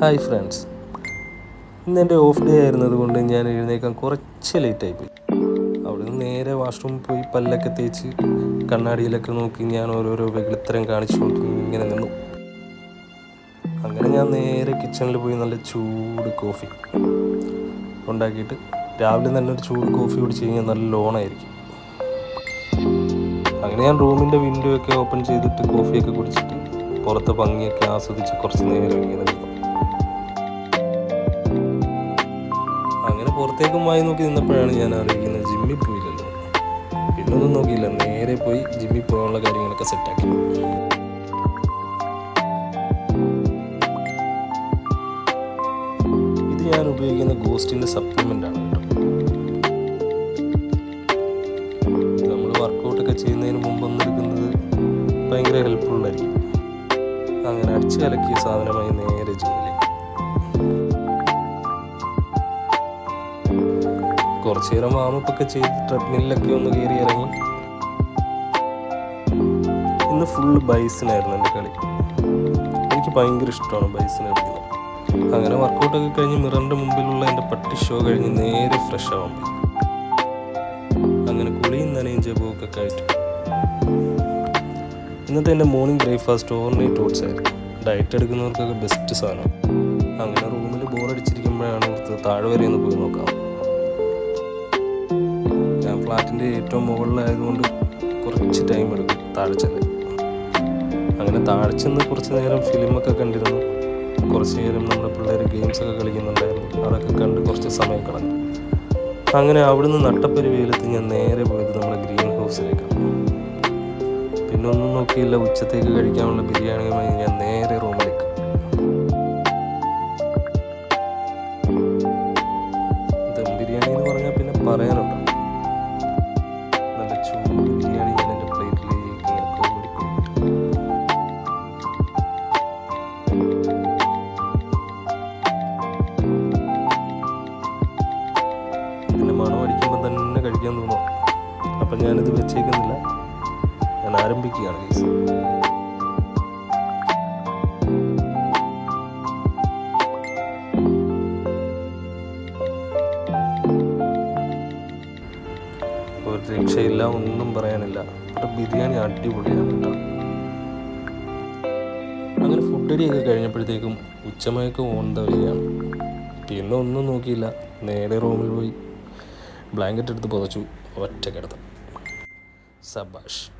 Hi friends. ഇന്ന് എന്റെ off day ആയിരുന്നത് കൊണ്ട് ഞാൻ എഴുന്നേക്കാൻ കുറച്ച് ലേറ്റായി പോയി. അവിടെ നിന്ന് നേരെ വാഷ്റൂമിൽ പോയി പല്ലൊക്കെ തേച്ച് കണ്ണാടിയിലൊക്കെ നോക്കി ഞാൻ ഓരോരോ വെളുത്തരം കാണിച്ചുകൊണ്ട് ഇങ്ങനെ നിന്നു. അങ്ങനെ ഞാൻ നേരെ കിച്ചണിൽ പോയി നല്ല ചൂട് കോഫി ഉണ്ടാക്കിയിട്ട് രാവിലെ തന്നെ ഒരു ചൂട് കോഫി കുടിച്ച് കഴിഞ്ഞാൽ നല്ല ലോണായിരിക്കും അങ്ങനെ ഞാൻ റൂമിന്റെ വിൻഡോ ഒക്കെ ഓപ്പൺ ചെയ്തിട്ട് കോഫിയൊക്കെ കുടിച്ചിട്ട് പുറത്തെ ഭംഗിയൊക്കെ ആസ്വദിച്ച് കുറച്ച് നേരം ഇങ്ങനെ നിന്നു. അങ്ങനെ പുറത്തേക്കും വായി നോക്കി നിന്നപ്പോഴാണ് ഞാൻ അറിയിക്കുന്നത് ജിമ്മിൽ പോയില്ലല്ലോ. പിന്നൊന്നും നോക്കിയില്ല. നേരെ പോയി ജിമ്മിൽ പോകാനുള്ള കാര്യങ്ങളൊക്കെ സെറ്റാക്കി ഇത് ഞാൻ ഉപയോഗിക്കുന്ന ഗോസ്റ്റിന്റെ സപ്ലിമെന്റ് ആണ് കേട്ടോ. നമ്മൾ വർക്കൗട്ടൊക്കെ ചെയ്യുന്നതിന് മുമ്പ് ഒന്നെടുക്കുന്നത് ഭയങ്കര ഹെൽപ്ഫുള്ളായിരിക്കും അങ്ങനെ അടിച്ചു കലക്കിയ സാധനമായി നേരെ ജിമ്മിലേക്ക് കുറച്ചു നേരം വാമപ്പ് ഒക്കെ ചെയ്ത് ട്രെഡ്മില്ലൊക്കെ ഒന്ന് കയറി ഇറങ്ങി. ഇന്ന് ഫുള്ള് ബൈസിനായിരുന്നു എന്റെ കളി. എനിക്ക് ഭയങ്കര ഇഷ്ടമാണ് ബൈസിനെ കളിക്കുന്നത്. അങ്ങനെ വർക്കൗട്ടൊക്കെ കഴിഞ്ഞ് മിററിന്റെ മുമ്പിലുള്ള എന്റെ പട്ടി ഷോ കഴിഞ്ഞ് നേരെ ഫ്രഷ് ആവാൻ അങ്ങനെ കുളിയും നനയും ജപവും കഴിച്ചു ഇന്നത്തെ എന്റെ മോർണിംഗ് ബ്രേക്ക്ഫാസ്റ്റ് ഓവർനൈറ്റ് ഓട്സ് ആയിരുന്നു. ഡയറ്റ് എടുക്കുന്നവർക്കൊക്കെ ബെസ്റ്റ് സാധനം അങ്ങനെ റൂമിൽ ബോറടിച്ചിരിക്കുമ്പോഴാണ് താഴെ വരെ ഒന്ന് പോയി നോക്കാം. ഫ്ലാറ്റിന്റെ ഏറ്റവും മുകളിലായതുകൊണ്ട് കുറച്ച് ടൈം എടുക്കും താഴെ അങ്ങനെ താഴെ ചെന്ന് കുറച്ച് നേരം ഫിലിമൊക്കെ കണ്ടിരുന്നു. കുറച്ച് നേരം നമ്മുടെ പിള്ളേർ ഗെയിംസൊക്കെ കളിക്കുന്നുണ്ടായിരുന്നു. അതൊക്കെ കണ്ട് കുറച്ച് സമയം കളഞ്ഞു. അങ്ങനെ അവിടുന്ന് നട്ടപ്പൊരു വെയിലത്ത് ഞാൻ നേരെ പോയത് നമ്മുടെ ഗ്രീൻ ഹൗസിലേക്കാണ് പിന്നെ ഒന്നും നോക്കിയില്ല ഉച്ചത്തേക്ക് കഴിക്കാനുള്ള ബിരിയാണിയുമായി ഞാൻ നേരെ റൂമിലേക്ക് ദം ബിരിയാണി എന്ന് പറഞ്ഞാൽ പിന്നെ പറയാനുണ്ടോ? കഴിക്കാൻ തോന്നുന്നു. അപ്പം ഞാനിത് വെച്ചേക്കുന്നില്ല. ഞാൻ ആരംഭിക്കുകയാണ് കേസ് ഒരു രക്ഷയില്ല ഒന്നും പറയാനില്ല. ഇവിടെ ബിരിയാണി അടിപൊളിയാണ് കേട്ടോ. അങ്ങനെ ഫുഡ് അടിയൊക്കെ കഴിഞ്ഞപ്പോഴത്തേക്കും ഉച്ചമയൊക്കെ ഓണ്ട വരികയാണ് പിന്നെ ഒന്നും നോക്കിയില്ല. നേരെ റൂമിൽ പോയി. ബ്ലാങ്കറ്റ് എടുത്ത് പുതച്ചു ഒറ്റ കിടത്തം സബാഷ്.